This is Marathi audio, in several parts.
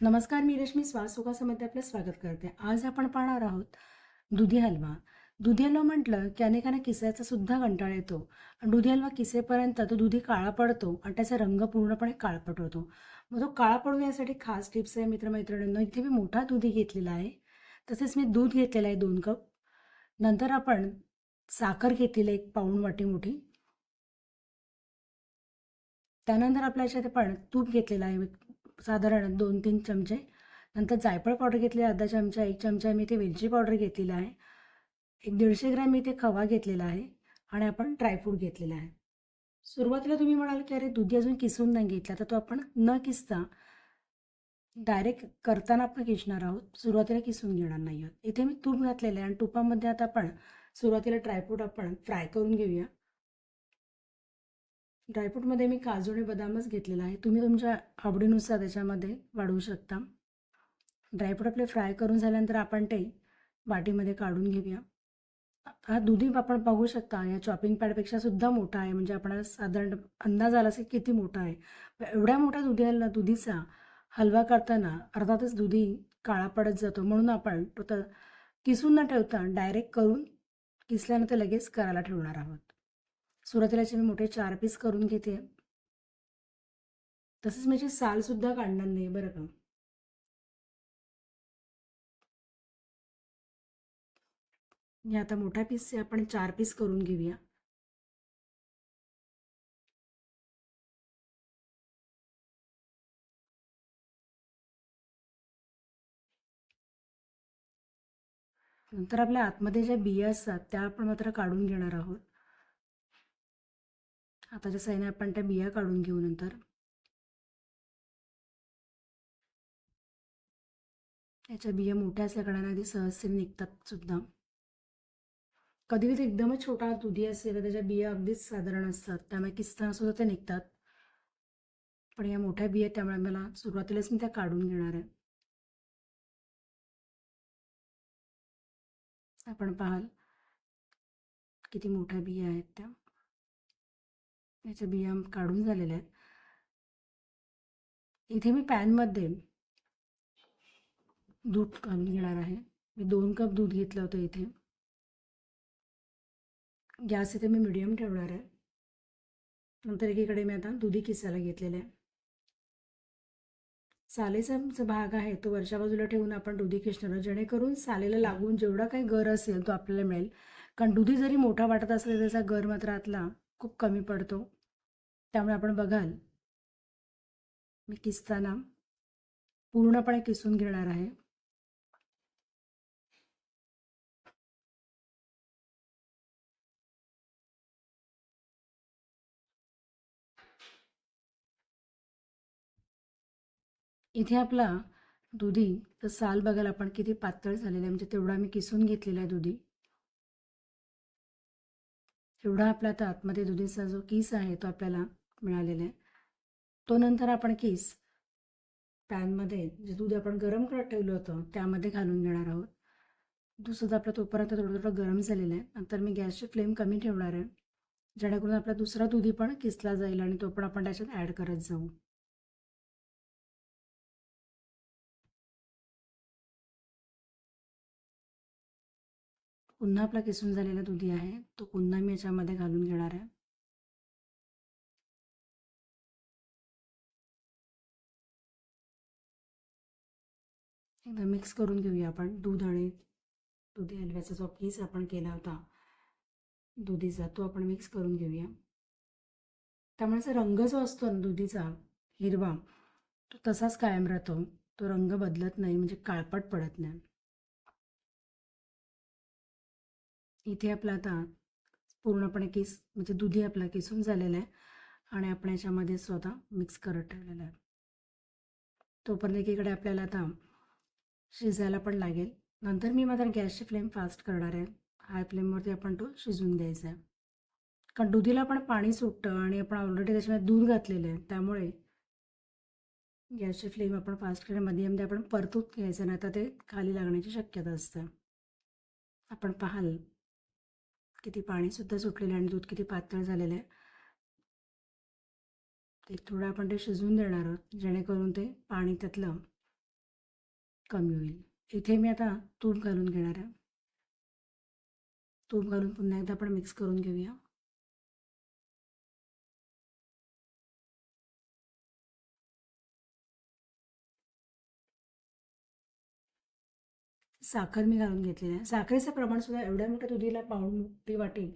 नमस्कार मी रश्मी श्वास आपलं स्वागत करते. आज आपण पाहणार आहोत दुधी हलवा. दुधी हलवा म्हटलं की अनेकांना किसायचा सुद्धा कंटाळा येतो. आणि दुधी हलवा किसेपर्यंत तो दुधी काळा पडतो आणि त्याचा रंग पूर्णपणे काळपट होतो मग तो काळा पडू यासाठी खास टिप्स आहे मित्रमैत्रिणींनो. इथे मी मोठा दुधी घेतलेला आहे. तसेच मी दूध घेतलेलं आहे दोन कप. नंतर आपण साखर घेतलेली आहे एक पाऊण वाटी मोठी. त्यानंतर आपल्या याच्यात आपण तूप घेतलेलं आहे साधारण दोन तीन चमचे. नंतर जायफळ पावडर घेतली अर्धा चमचा एक चमचा मी ते वेलची पावडर घेतलेला आहे. एक दीडशे ग्रॅम मी इथे खवा घेतलेला आहे आणि आपण ड्रायफ्रूट घेतलेला आहे. सुरुवातीला तुम्ही म्हणाल की अरे दुधी अजून किसून नाही घेतला तर तो आपण न किसता डायरेक्ट करताना आपण किसणार आहोत. सुरुवातीला किसून घेणार नाही आहोत. इथे मी तूप घातलेलं आहे आणि तुपामध्ये आता आपण सुरुवातीला ड्रायफ्रूट आपण फ्राय करून घेऊया. ड्रायफ्रूटमध्ये मी काजू आणि बदामच घेतलेला आहे. तुम्ही तुमच्या आवडीनुसार त्याच्यामध्ये वाढवू शकता. ड्रायफ्रूट आपले फ्राय करून झाल्यानंतर आपण ते वाटीमध्ये काढून घेऊया. हा दुधी आपण बघू शकता या चॉपिंग पॅडपेक्षा सुद्धा मोठा आहे. म्हणजे आपण साधारण अंदाज आला असेल किती मोठा आहे. एवढ्या मोठ्या दुधी दुधीचा हलवा करताना अर्थातच दुधी काळा पडत जातो. म्हणून आपण तो तर किसून न ठेवता डायरेक्ट करून किसल्यानंतर लगेच करायला ठेवणार आहोत. सुरुवातीला मी मोठे चार पीस करून घेते. तसंच मी साल सुद्धा काढणार नाही बरं का. हे आता मोठ्या पीसचे आपण चार पीस करून घेऊया. नंतर आपल्या आतमध्ये ज्या बिया असतात त्या आपण मात्र काढून घेणार आहोत. आताच्या साईने आपण त्या बिया काढून घेऊ नंतर. त्याच्या बिया मोठ्या असल्या कारणाने आधी सहजतेने निघतात सुद्धा. कधी कधी एकदमच छोटा दुधी असेल तर त्याच्या बिया अगदीच साधारण असतात. त्यामुळे किसताना सुद्धा ते निघतात. पण या मोठ्या बिया त्यामुळे मला सुरुवातीलाच मी त्या काढून घेणार आहे. आपण पाहाल किती मोठ्या बिया आहेत त्या. याच्या बिया काढून झालेल्या आहेत. इथे मी पॅनमध्ये दूध काढून घेणार आहे. मी दोन कप दूध घेतलं होतं इथे. गॅस इथे मी मिडियम ठेवणार आहे. नंतर एकीकडे मी आता दुधी किसायला घेतलेलं आहे. सालेचा जो भाग आहे तो वरच्या बाजूला ठेवून आपण दुधी किसणार जेणेकरून सालेला लागून जेवढा काही गर असेल तो आपल्याला मिळेल. कारण दुधी जरी मोठा वाटत असला त्याचा गर मात्र आतला खूप कमी पडतो. त्यामुळे आपण बघाल मी किसताना पूर्णपणे किसून घेणार आहे. इथे आपला दुधी तर साल बघायला आपण किती पातळ झालेला आहे. म्हणजे तेवढा मी किसून घेतलेला आहे दुधी. एवढा आपला आता आतमध्ये दुधीचा जो किस आहे तो आपल्याला मिळालेला आहे. तो नंतर आपण किस पॅनमध्ये जे दूध आपण गरम करत ठेवलं होतं त्यामध्ये घालून घेणार आहोत. दूध सुद्धा आपलं तोपर्यंत थोडं थोडं गरम झालेलं आहे. नंतर मी गॅसची फ्लेम कमी ठेवणार आहे. जेणेकरून आपला दुसरा दुधी पण किसला जाईल आणि तो पण आपण त्याच्यात ॲड करत जाऊ. पुन्हा आपला किसून झालेला दुधी आहे. तो पुन्हा मी याच्यामध्ये घालून घेणार आहे. एकदा मिक्स करून घेऊया आपण. दूध आणि दुधी हलव्याचा जो पीस आपण केला होता दुधीचा तो आपण मिक्स करून घेऊया. त्यामुळे रंग जो असतो ना दुधीचा हिरवा तो तसाच कायम राहतो. तो रंग बदलत नाही म्हणजे काळपट पडत नाही. इथे आपला आता पूर्णपणे केस म्हणजे दुधी आपला किसून झालेला आहे आणि आपण याच्यामध्ये स्वतः मिक्स करत ठेवलेला आहे. तोपर्यंत एकीकडे आपल्याला आता शिजायला पण लागेल. नंतर मी मात्र गॅसची फ्लेम फास्ट करणार आहे. हाय फ्लेमवरती आपण तो शिजवून द्यायचा आहे. कारण दुधीला पण पाणी सुटतं आणि आपण ऑलरेडी त्याच्यामध्ये दूध घातलेलं आहे. त्यामुळे गॅसची फ्लेम आपण फास्ट करून मध्ये आपण परतून घ्यायचं नाही तर ते खाली लागण्याची शक्यता असते. आपण पाहाल किती पाणीसुद्धा सुटलेलं आहे आणि दूध किती पातळ झालेलं आहे. ते थोडं आपण ते शिजून देणार आहोत. जेणेकरून ते पाणी त्यातलं कमी होईल. इथे मी आता तूप घालून घेणार आहे. तूप घालून पुन्हा एकदा आपण मिक्स करून घेऊया. साखर मी घालून घेतलेली आहे. साखरेचं प्रमाण सुद्धा एवढ्या मोठ्या दुधीला पाऊण मोठी वाटी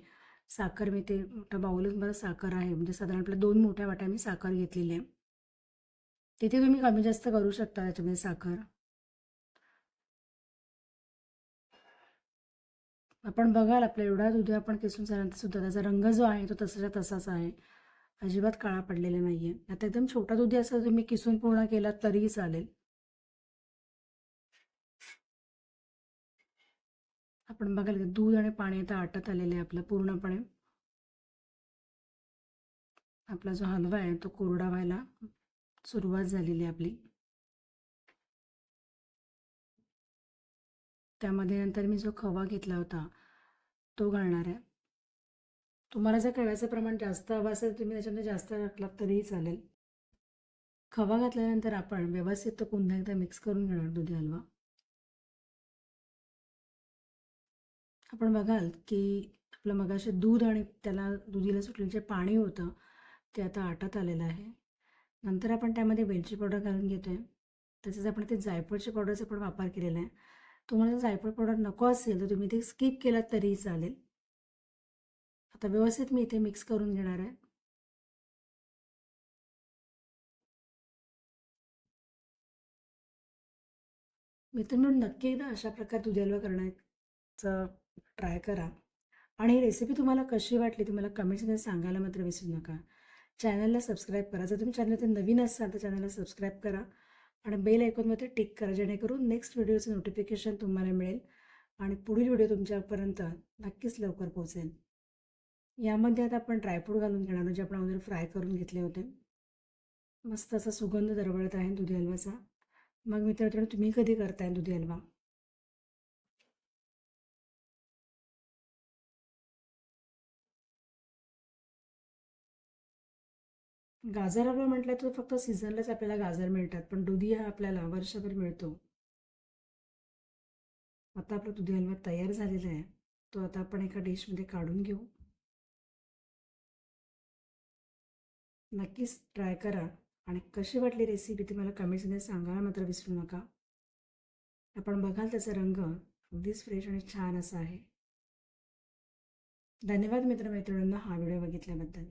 साखर मी ते मोठा बाऊलच बरं साखर आहे. म्हणजे साधारण आपल्या दोन मोठ्या वाट्या मी साखर घेतलेली आहे. तिथे तुम्ही कमी जास्त करू शकता त्याच्यामध्ये साखर. आपण बघाल आपल्या एवढा दूध आपण किसून झाल्यानंतर सुद्धा त्याचा रंग जो आहे तो तसाच्या तसाच आहे. अजिबात काळा पडलेला नाही आहे आता एकदम छोटा दुधी असं तुम्ही किसून पूर्ण केला तरीही चालेल. आपण बघाल दूध आणि पाणी आता आटत आलेलं आहे आपलं पूर्णपणे. आपला जो हलवा आहे तो कोरडा व्हायला सुरुवात झालेली आहे आपली. त्यामध्ये नंतर मी जो खवा घेतला होता तो घालणार आहे. तुम्हाला जर खव्याचं प्रमाण जास्त हवं असेल तुम्ही त्याच्यामध्ये जास्त टाकलात तरीही चालेल. खवा घातल्यानंतर आपण व्यवस्थित तो पुन्हा एकदा मिक्स करून घेणार दुधी हलवा. आपण बघाल की आपलं मगाशी दूध आणि त्याला दुधीला सुटलेलं जे पाणी होतं ते आता आटत आलेलं आहे. नंतर आपण त्यामध्ये वेलची पावडर घालून घेतो आहे तसेच आपण ते जायफळची पावडरचा पण वापर केलेला आहे. तुम्हाला जर जायफळ पावडर नको असेल तर तुम्ही ते स्किप केलं तरीही चालेल. आता व्यवस्थित मी इथे मिक्स करून घेणार आहे. मित्रांनो नक्की एकदा अशा प्रकारे दुधेलवा करण्याचं ट्राय करा. आणि ही रेसिपी तुम्हाला कशी वाटली तुम्हाला कमेंट्समध्ये सांगायला मात्र विसरू नका. चॅनलला सबस्क्राईब करा. जर तुम्ही चॅनलमध्ये नवीन असाल तर चॅनलला सबस्क्राईब करा. आणि बेल आयकॉनमध्ये टिक करा जेणेकरून नेक्स्ट व्हिडिओचं नोटिफिकेशन तुम्हाला मिळेल. आणि पुढील व्हिडिओ तुमच्यापर्यंत नक्कीच लवकर पोहोचेल. यामध्ये आता आपण ड्रायफ्रूट घालून घेणार जे आपण अगोदर फ्राय करून घेतले होते. मस्त असा सुगंध दरवळत आहे दुधी हलवाचा. मग मित्रांनो तुम्ही कधी करताय दुधी हलवा? गाजर हलवा म्हटलं तर फक्त सीझनलाच आपल्याला गाजर मिळतात पण दुधी हा आपल्याला वर्षभर मिळतो. आता आपला दुधी हलवा तयार झालेला आहे तो आता आपण एका डिशमध्ये काढून घेऊ. नक्कीच ट्राय करा आणि कशी वाटली रेसिपी ती मला कमेंट्समध्ये सांगायला मात्र विसरू नका. आपण बघाल त्याचा रंग अगदीच फ्रेश आणि छान असा आहे. धन्यवाद मित्रमैत्रिणींना हा व्हिडिओ बघितल्याबद्दल.